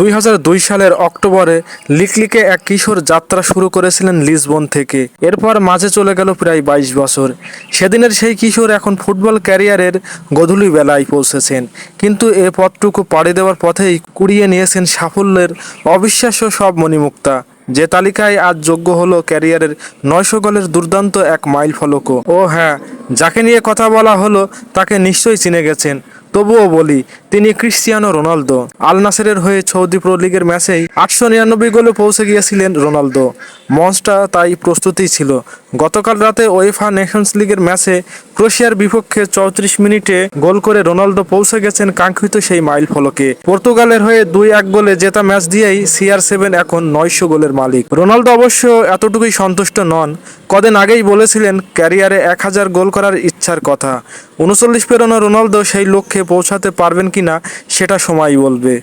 দুই হাজার দুই সালের অক্টোবরে লিকলিকে এক কিশোর যাত্রা শুরু করেছিলেন লিসবন থেকে। এরপর মাঝে চলে গেল প্রায় বাইশ বছর। সেদিনের সেই কিশোর এখন ফুটবল ক্যারিয়ারের গধূলি বেলায় পৌঁছেছেন। কিন্তু এ পথটুকু পাড়ি দেওয়ার পথেই কুড়িয়ে নিয়েছেন সাফল্যের অবিশ্বাস্য সব মণিমুক্তা। যে তালিকায় আজ যোগ্য হলো ক্যারিয়ারের নয়শো গোলের দুর্দান্ত এক মাইল ফলকও ও হ্যাঁ যাকে নিয়ে কথা বলা হলো তাকে নিশ্চয়ই চিনে গেছেন। তবুও বলি, তিনি ক্রিস্টিয়ানো রোনালদো। আল নাসেরের হয়ে সৌদি প্রো লিগের ম্যাচেই আটশো নিরানব্বই গোলে পৌঁছে গিয়েছিলেন রোনালদো। মঞ্চটা তাই প্রস্তুতি ছিল। গতকাল রাতে ওয়েফা নেশনস লিগের ম্যাচে ক্রোশিয়ার বিপক্ষে চৌত্রিশ মিনিটে গোল করে রোনালদো পৌঁছে গেছেন কাঙ্ক্ষিত সেই মাইল ফলকে। পর্তুগালের হয়ে দুই এক গোলে জেতা ম্যাচ দিয়েই সিআর সেভেন এখন নয়শো গোলের মালিক। রোনালদো অবশ্য এতটুকুই সন্তুষ্ট নন কদিন আগেই বলেছিলেন, ক্যারিয়ারে এক হাজার গোল করার ইচ্ছার কথা। উনচল্লিশ পেরোনো রোনালদো সেই লক্ষ্যে পৌঁছাতে পারবেন কি না সেটা সময় বলবে।